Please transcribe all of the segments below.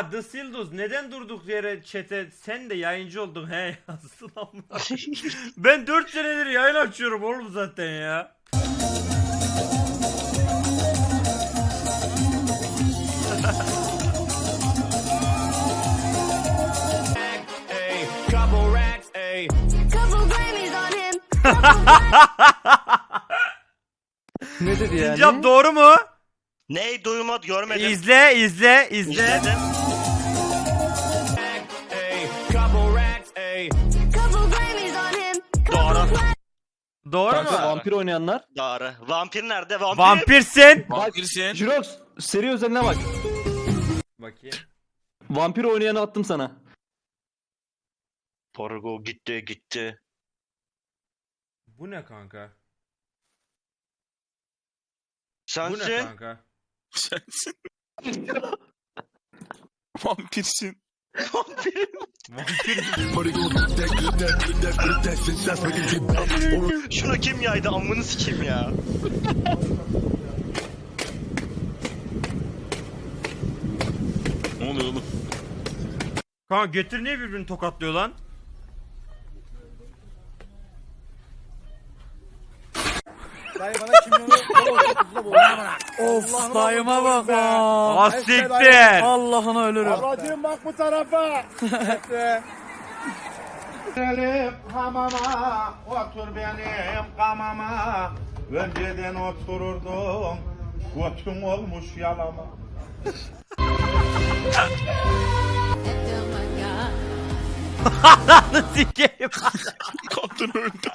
Ya The Sildus neden durduk yere chat'e sen de yayıncı oldun he yazsın amına. ben 4 senedir yayın açıyorum oğlum zaten ya. Ne dedi yani? Sincap doğru mu? Ney duymadı görmedim. İzle izle izle. İzledim. Doğru Kanka mu? vampir oynayanlar. Doğru. Vampir nerede? Vampir. Vampirsin. Bak Jirox seri özeline bak. Bakayım. Vampir oynayanı attım sana. Porgo gitti gitti. Bu ne kanka? Bu ne Sensin. kanka? Sensin. Vampirsin. Vampir. Vampir. Şunu kim yaydı? Amını sikeyim ya. Ne oluyor oğlum? Kanka götür niye birbirini tokatlıyor lan? Of dayıma bak ya. Ah siktir. Allah'ına ölürüm. Ablacığım bak bu tarafa. Gidelim hamama, otur benim kamama. Önceden otururdum, götüm olmuş yalama. Sikeyim. Kadın öldü.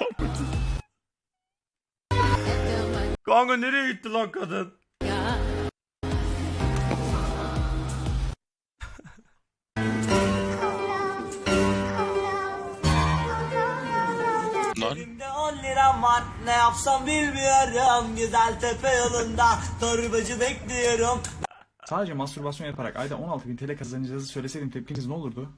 Kanka nereye gitti lan kadın? Lan. Elimde 10 liram var ne yapsam bilmiyorum Güzel tepe yolunda torbacı bekliyorum Sadece mastürbasyon yaparak ayda 16.000 TL kazanacağınızı söyleseydim tepkiniz ne olurdu?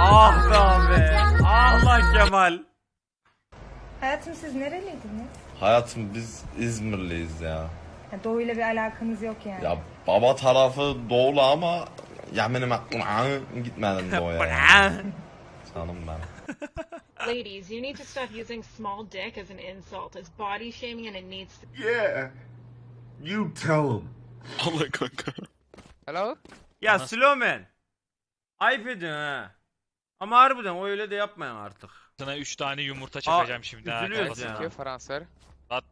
Ah be abi. Ah lan Kemal. Hayatım siz nereliydiniz? Hayatım biz İzmirliyiz ya. Ya, doğuyla bir alakanız yok yani. Ya baba tarafı doğulu ama ya benim aklıma gitmedim doğuya. ya. Canım ben. Ladies, you need to stop using small dick as an insult. It's body shaming and it needs to Yeah. You tell him. Allah kanka. Ya Slowman. Ayıp ediyorsun ha. Ama harbiden o öyle de yapmayın artık. Sana 3 tane yumurta Aa, çakacağım şimdi ha üzülüyoruz kafasına. ya. Fransız At.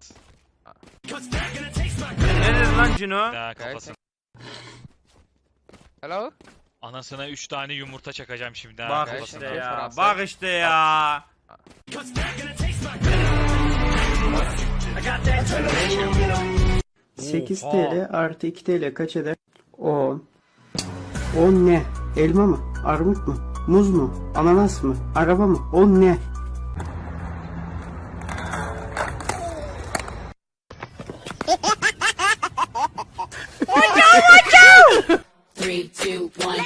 Ne dedi lan Cino? Ha kafasına. Hello Anasına 3 tane yumurta çakacağım şimdi ha Bak kafasına. işte ya. Bak işte ya. Sekiz Oha. TL artı 2 TL kaç eder? 10 10 ne? Elma mı? Armut mu? Muz mu? Ananas mı? Araba mı? 10 ne? Three, two, one.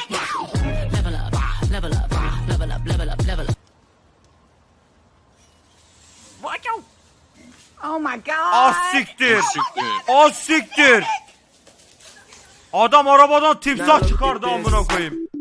Level up, level up, level up, level up, level up. Oh my god. Ah siktir. Siktir. Ah siktir. Adam arabadan timsah çıkardı amına koyayım.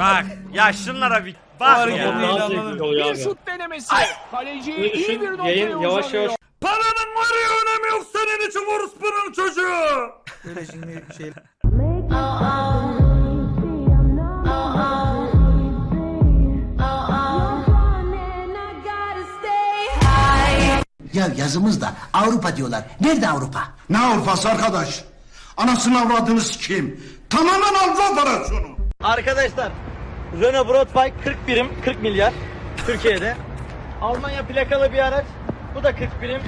Bak ya şunlara bir bak ya. Şut denemesi. Kaleci iyi bir noktaya yayın, yavaş yavaş. Paranın var ya önemi yok senin için orospunun çocuğu. Böyle şimdi şey. Ya yazımız da Avrupa diyorlar. Nerede Avrupa? Ne Avrupası arkadaş? Anasını avradını sikeyim. Tamamen alfa operasyonu. Arkadaşlar Renault Broadbike 40 birim 40 milyar Türkiye'de. Almanya plakalı bir araç. Bu da 40 birim.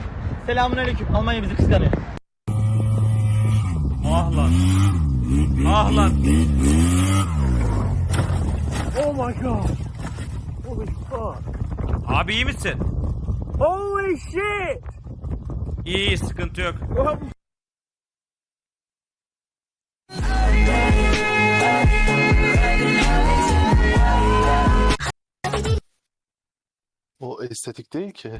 Selamünaleyküm. Almanya bizi kıskanıyor. Ah lan. Ah lan. Oh my god. Holy fuck. Abi iyi misin? Holy shit. İyi iyi sıkıntı yok. O estetik değil ki.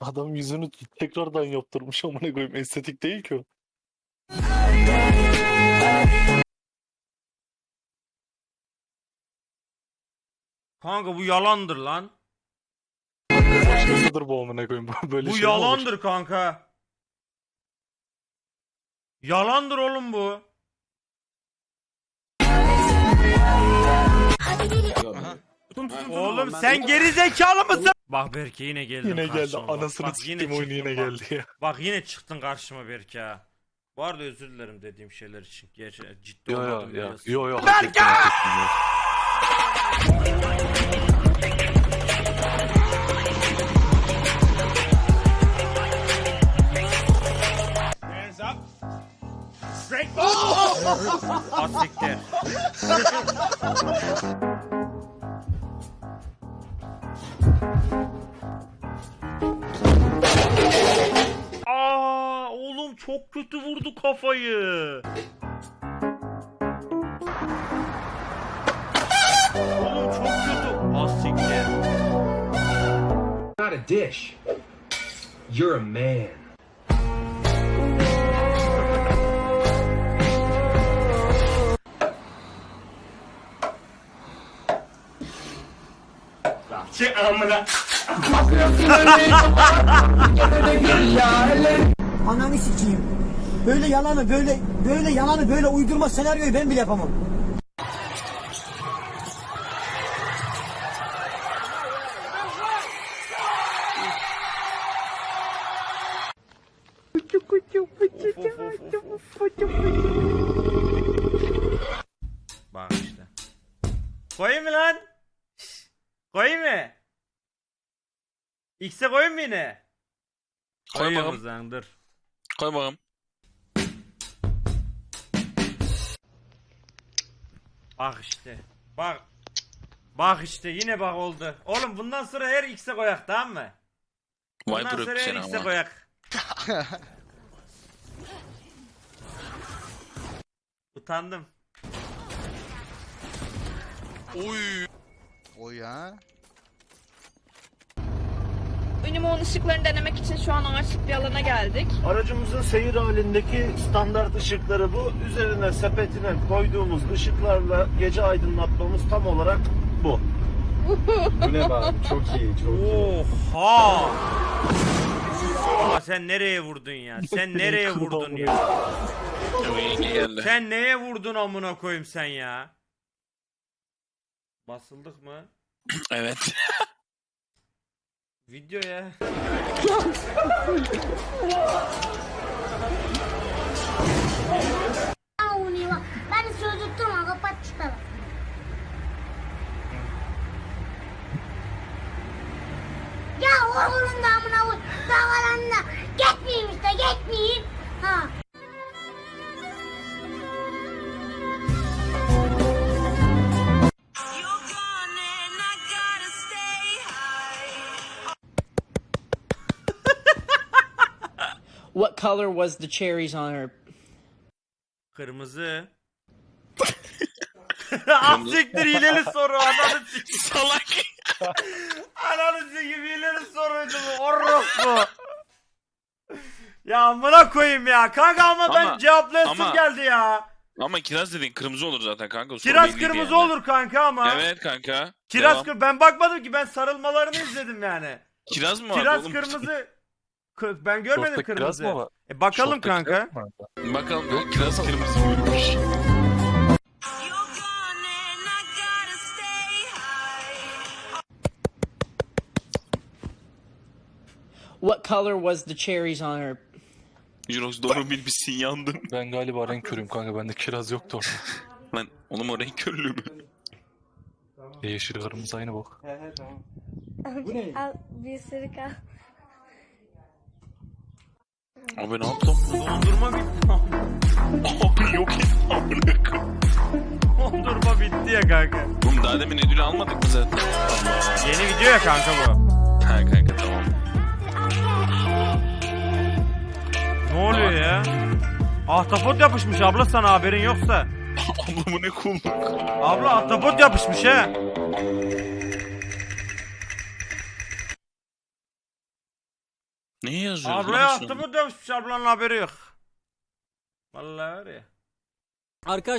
Adam yüzünü tekrardan yaptırmış amına koyayım estetik değil ki o. Kanka bu yalandır lan. Başkasıdır bu amına koyayım böyle bu şey mi olur? yalandır kanka. Yalandır oğlum bu. Oğlum sen geri zekalı mısın? Bak Berke yine geldin Yine geldi karşıma. Anasını bak siktim oyunu yine bak. geldi ya. Bak yine çıktın karşıma Berke ha. Bu arada özür dilerim dediğim şeyler için. Gerçi ciddi Yo yo olmadım yo biliyorsun. yo yo. hak ettin, hak ettin çok kötü vurdu kafayı. Oğlum çok kötü. Az siktir. Not a dish. You're a man. Ananı sikeyim. Böyle yalanı böyle böyle yalanı böyle uydurma senaryoyu ben bile yapamam. Bak işte. Koyayım mı lan? Koyayım mı? X'e koyayım mı yine? Koy Koyuyorum bakalım. o zaman, dur. Koy bakalım. Bak işte. Bak. Bak işte yine bak oldu. Oğlum bundan sonra her X'e koyak tamam mı? Bundan Viper sonra her X'e koyak. Utandım. Oy. O ya. Ünimon ışıklarını denemek için şu an ağaçlık bir alana geldik. Aracımızın seyir halindeki standart ışıkları bu. Üzerine sepetine koyduğumuz ışıklarla gece aydınlatmamız tam olarak bu. bu ne be Çok iyi, çok Oha! Ama sen nereye vurdun ya? Sen nereye vurdun ya? Sen neye vurdun amına koyayım sen ya? Basıldık mı? Evet. Video color was the cherries on her? Kırmızı. Asiktir hileli soru ananı sikeyim. Salak. Ananı sikeyim hileli soruydu bu. Orospu. Ya amına koyayım ya. Kanka ama, ben Ama- cevaplayasım ama- geldi ya. Ama kiraz dedin kırmızı olur zaten kanka. o Kiraz belliydi kırmızı yani. olur kanka ama. Evet kanka. Kiraz Devam. kır ben bakmadım ki ben sarılmalarını izledim yani. Kiraz mı var Kiraz oğlum? kırmızı. Kı- Ben görmedim Şortta kiraz kırmızı. mı var? E bakalım Şortta kanka. mı var? Bakalım ya, kiraz kırmızı görmüş. What color was the cherries on her? Jurox doğru bilmişsin yandım. Ben galiba renk körüyüm kanka. Bende kiraz yoktu orada. Lan oğlum o renk körlüğü mü? Yeşil kırmızı aynı bak. Bu ne? Al bir ısırık al. Abi ne yaptım? Dondurma bitti. Abi yok et amına. Dondurma bitti ya kanka. Oğlum daha demin ödülü almadık mı zaten? Yeni video ya kanka bu. Ha kanka tamam. Ne oluyor ya? Ahtapot yapışmış abla sana haberin yoksa. Abla bu ne kulluk? Abla ahtapot yapışmış ha. Yazıyor? Ablaya ahtapot yapışmış ablanın haberi yok. Vallahi var ya. Arkadaşlar